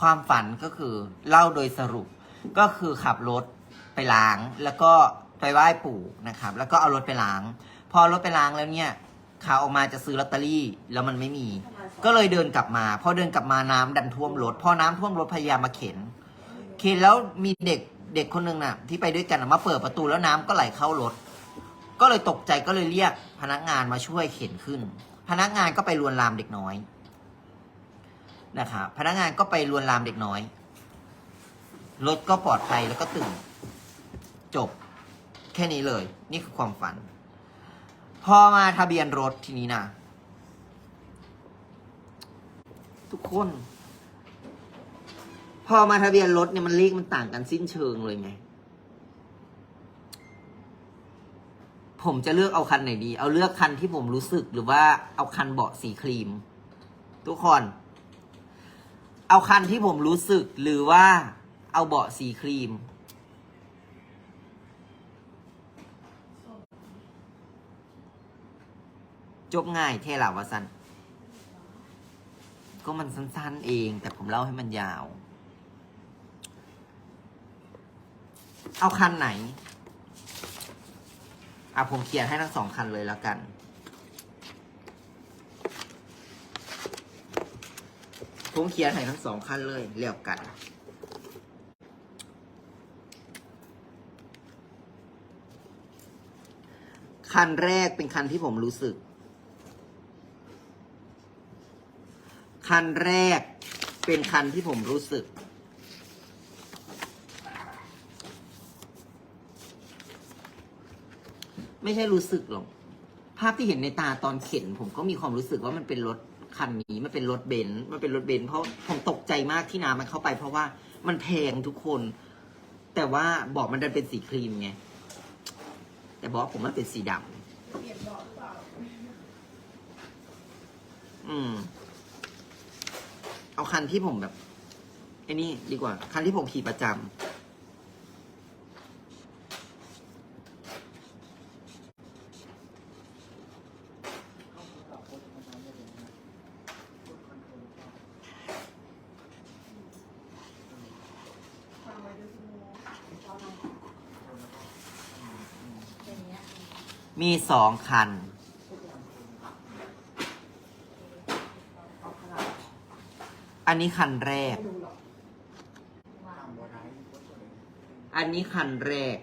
ความฝันก็คือเล่าโดยสรุปก็คือขับรถไปล้างแล้วก็ไปไหว้ปู่นะครับ แล้วก็เอารถไปล้าง พอรถไปล้างแล้วเนี่ยขาออกมาจะซื้อลอตเตอรี่แล้วมันไม่มี ก็เลยเดินกลับมาพอเดินกลับมาน้ำดันท่วมรถพอน้ำท่วมรถพยายามมาเข็น เข็นแล้วมีเด็กเด็กคนหนึ่งน่ะ ที่ไปด้วยกันมาเปิดประตูแล้วน้ำก็ไหลเข้ารถ ก็เลยตกใจก็เลยเรียกพนักงานมาช่วยเข็นขึ้น พนักงานก็ไปลวนลามเด็กน้อย นะครับพนักงานก็ไปลวนลามเด็กน้อย รถก็ปลอดภัยแล้วก็ตื่น จบแค่นี้เลย นี่คือความฝัน พอมาทะเบียนรถทีนี้นะ ทุกคน พอมาทะเบียนรถเนี่ยมันเลขมันต่างกันสิ้นเชิงเลยไงผมจะเลือกเอาคันไหนดี เอาเลือกคันที่ผมรู้สึกหรือว่าเอาคันเบาะสีครีม ทุกคน เอาคันที่ผมรู้สึกหรือว่าเอาเบาะสีครีม จบง่ายเท่หลาวะสันก็มันสั้นๆเอง แต่ผมเล่าให้มันยาว เอาคันไหน อะผมเขียนให้ทั้งสองคันเลยแล้วกัน ผมเขียนให้ทั้งสองคันเลยเรียบกัน คันแรกเป็นคันที่ผมรู้สึก คันแรกเป็นคันที่ผมรู้สึก ไม่ใช่รู้สึกหรอก ภาพที่เห็นในตาตอนเข็น ผมก็มีความรู้สึกว่ามันเป็นรถ คันนี้มันเป็นรถเบนซ์มันเป็นรถเบนซ์เพราะผมตกใจมากที่น้ำมันเข้าไป เพราะว่ามันแพงทุกคน แต่ว่าเบอกมันดันเป็นสีครีมไงแต่เบอกผมมันเป็นสีดำอืม เอาคันที่ผมแบบไอ้นี่ดีกว่า คันที่ผมขี่ประจำ มีสองคัน อันนี้คันแรก อันนี้คันแรก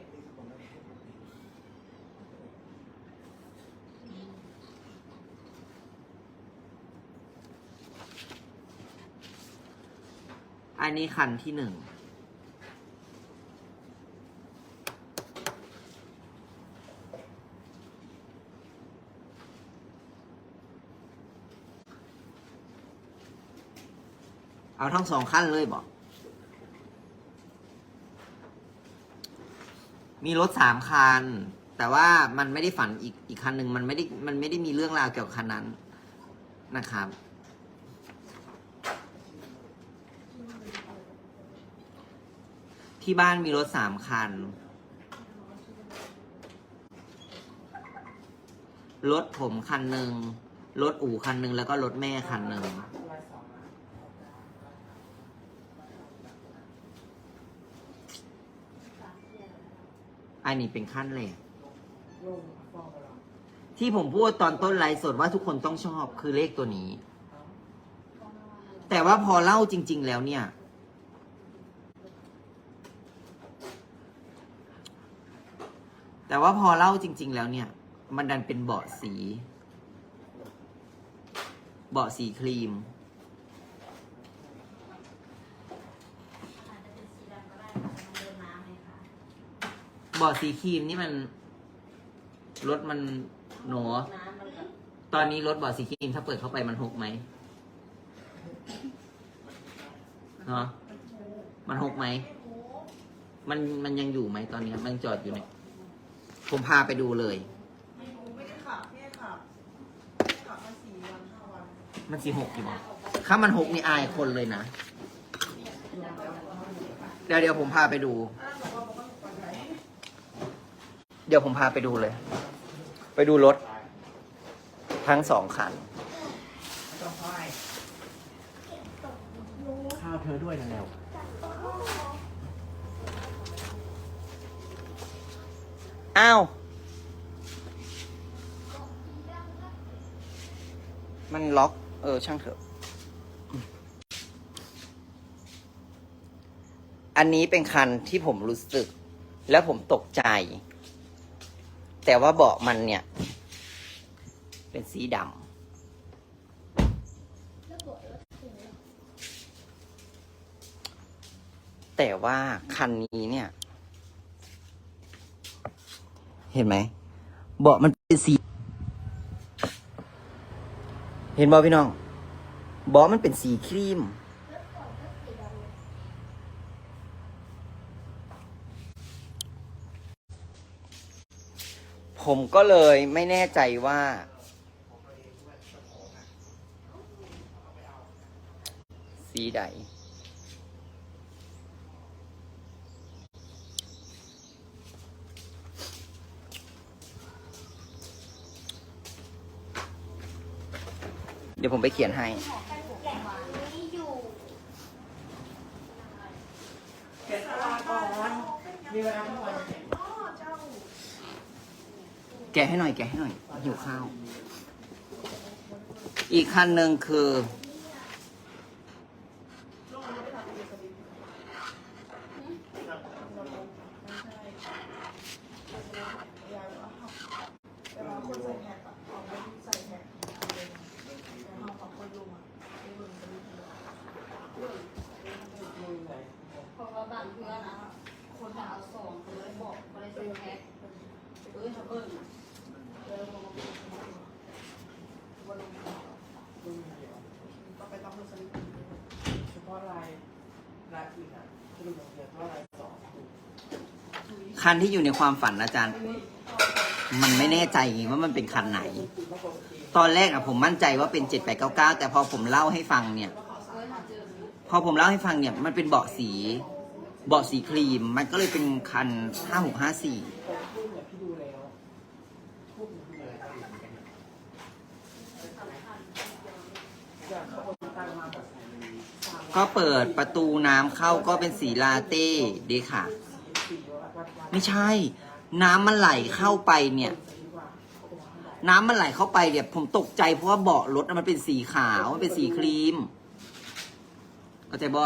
อันนี้คันที่หนึ่ง เอาทั้งสองขั้นเลยบอก มีรถสามคัน แต่ว่ามันไม่ได้ฝันอีกอีกคันหนึ่งมันไม่ได้มันไม่ได้มีเรื่องราวเกี่ยวกับคันนั้นนะครับ ที่บ้านมีรถสามคัน รถผมคันหนึ่งรถอู่คันหนึ่งแล้วก็รถแม่คันหนึ่ง อันนี้เป็นขั้นแรกที่ผมพูดตอนต้นไลฟ์สดว่าทุกคนต้องชอบคือเลขตัวนี้ แต่ว่าพอเล่าจริง ๆ แล้วเนี่ย แต่ว่าพอเล่าจริง ๆ แล้วเนี่ย มันดันเป็นเบาะสี เบาะสีครีม เบาะสีครีมนี่มันรถมันหนอตอนนี้รถเบาะสีครีมถ้าเปิดเข้าไปมันหกไหมเนาะมันหกไหม มันมันยังอยู่ไหมตอนนี้มันยังจอดอยู่เนี่ย ผมพาไปดูเลยไม่รู้ไม่ได้ขับแค่ขับขับมาสี่วันห้าวันมันสีหกอยู่บ่ถ้ามันหกนี่อายคนเลยนะ เดี๋ยวเดี๋ยวผมพาไปดู เดี๋ยวผมพาไปดูเลย ไปดูรถ ทั้งสองคัน ข้าวเธอด้วยนั่นแหละอ้าว มันล็อก เออ ช่างเถอะ อันนี้เป็นคันที่ผมรู้สึก แล้วผมตกใจ แต่ว่าเบาะมันเนี่ย เป็นสีดำแต่ว่าคันนี้เนี่ย เห็นไหมเบาะมันเป็นสี เห็นบอพี่น้องเบาะมันเป็นสีครีม ผมก็เลยไม่แน่ใจว่า สีใดเดี๋ยวผมไปเขียนให้เก็บเวลาก่อนมีเวลาทั้งวัน แกะให้หน่อย แกะให้หน่อยหิวข้าว อีกคันหนึ่งคืออะเอาไม่ใส่แท็กแต่เราของคนลุงอะเป็นลุงเป็นลุงเพราะว่าบางเพื่อนนะคนหาเอาสองเลยบอกคนเลยซื้อแพ็คเอ้ยเขาเบิ้ล ก็ไปต้องมือสลิป เฉพาะลายลายอื่นอะที่เราบอกเฉพาะลายสอง คันที่อยู่ในความฝันอาจารย์ มันไม่แน่ใจไงว่ามันเป็นคันไหน ตอนแรกอะผมมั่นใจว่าเป็น7899แปดเก้าเก้าแต่พอผมเล่าให้ฟังเนี่ย พอผมเล่าให้ฟังเนี่ย มันเป็นเบาะสี เบาะสีครีม มันก็เลยเป็นคัน5654แต่ทูบเนี่ยพี่ดูแล้วทูบดูแล้วอยากเขาคนตั้าแบบก็เปิดประตูน้ำเข้าก็เป็นสีลาเต้ดีค่ะ ไม่ใช่ น้ำมันไหลเข้าไปเนี่ยสีว่าเขาบอกว่าน้ำมันไหลเข้าไปเนี่ย ผมตกใจเพราะว่าเบาะรถน่ะมันเป็นสีขาวมันเป็นสีครีมเข้าใจบ่